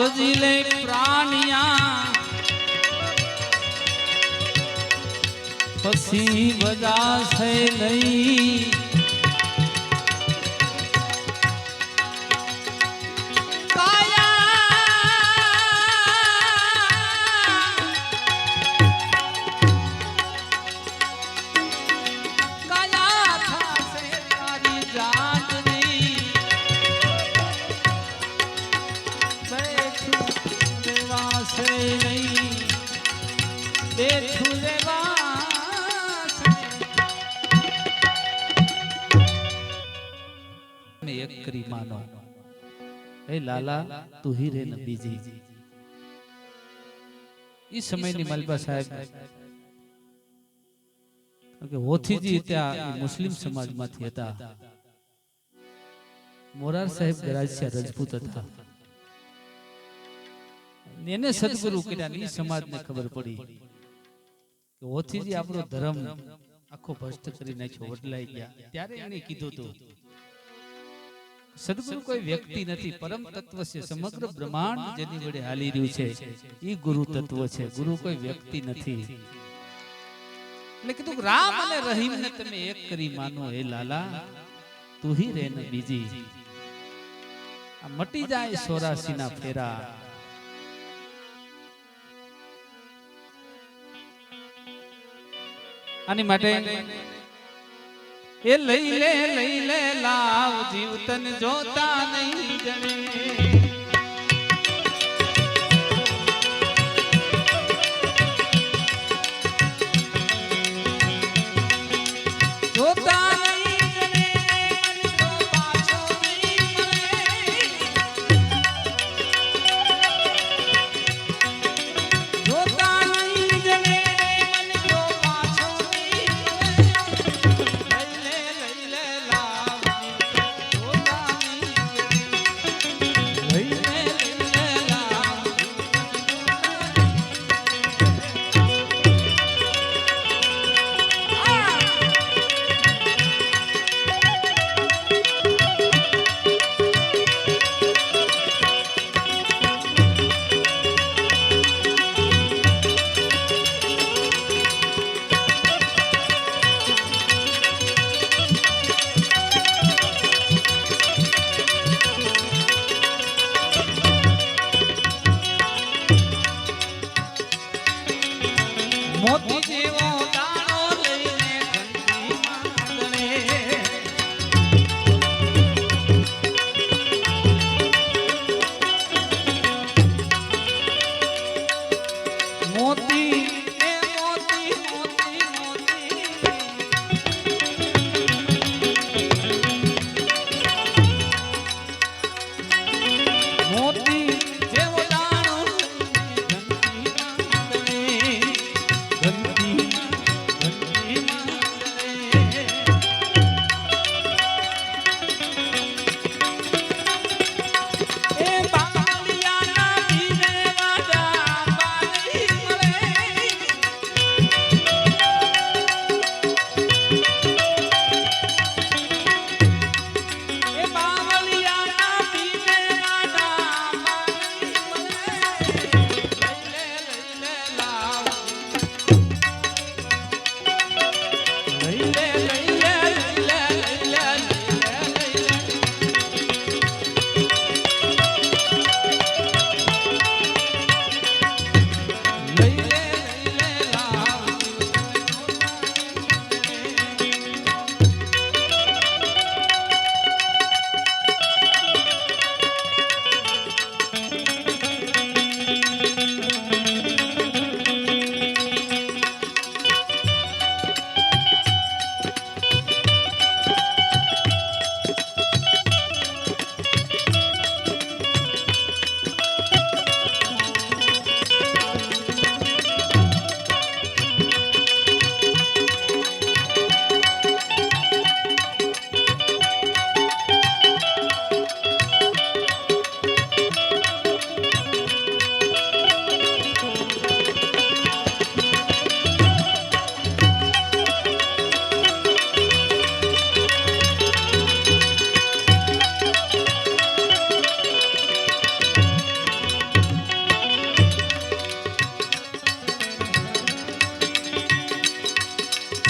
ભજી લે પ્રાણિયા. પછી બજાશે નહીં માનો. હે લાલા તું હી રે ન બીજી ઈ સમયની મલબા સાહેબ. કે હોથીજી ત્યાં મુસ્લિમ સમાજમાંથી હતા. મોરાર સાહેબ ગરાજસિયા રજપૂત હતા. એને સદગુરુ કર્યા ની સમાજને ખબર પડી કે હોથીજી આપણો ધર્મ આખો ભ્રષ્ટ કરી નાખ્યો વડલાઈ ગયા. ત્યારે એને કીધું હતું સદગુરુ કોઈ વ્યક્તિ નથી પરમ તત્વ છે સમગ્ર બ્રહ્માંડ જેની વડે હાલી રહ્યું છે એ ગુરુ તત્વ છે ગુરુ કોઈ વ્યક્તિ નથી. એટલે કીધું રામ અને રહીમ ને તમે એક કરી માનો હે લાલા. તું હી રે ને બીજી. આ મટી જાય સોરાસી ના ફેરા. આની માટે એ લઈ લે લઈ લે લાવ જીવતન જોતા નહીં જણે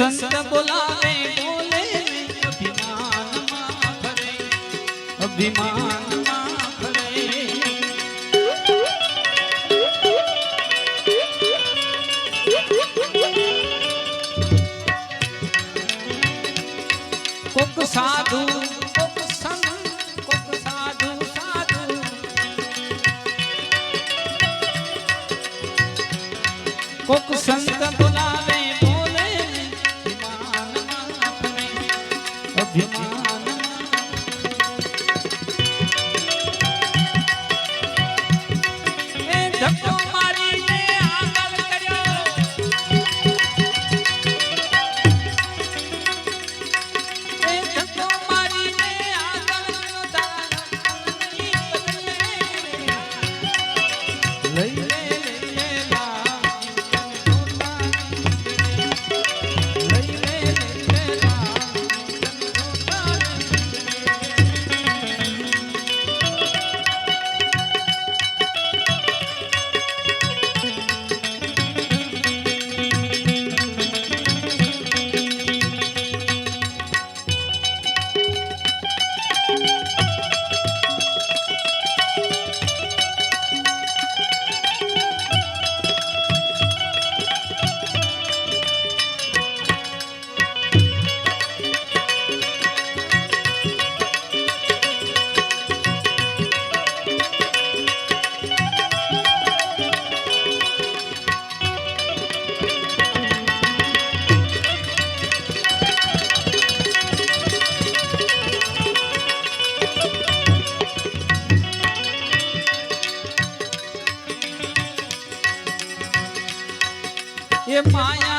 સંત બોલાવે બોલે અભિમાનમાં ફરે અભિમાનમાં ફરે કોક સાધુ કોક સાધુ સાધુ. કોક સંત মায়া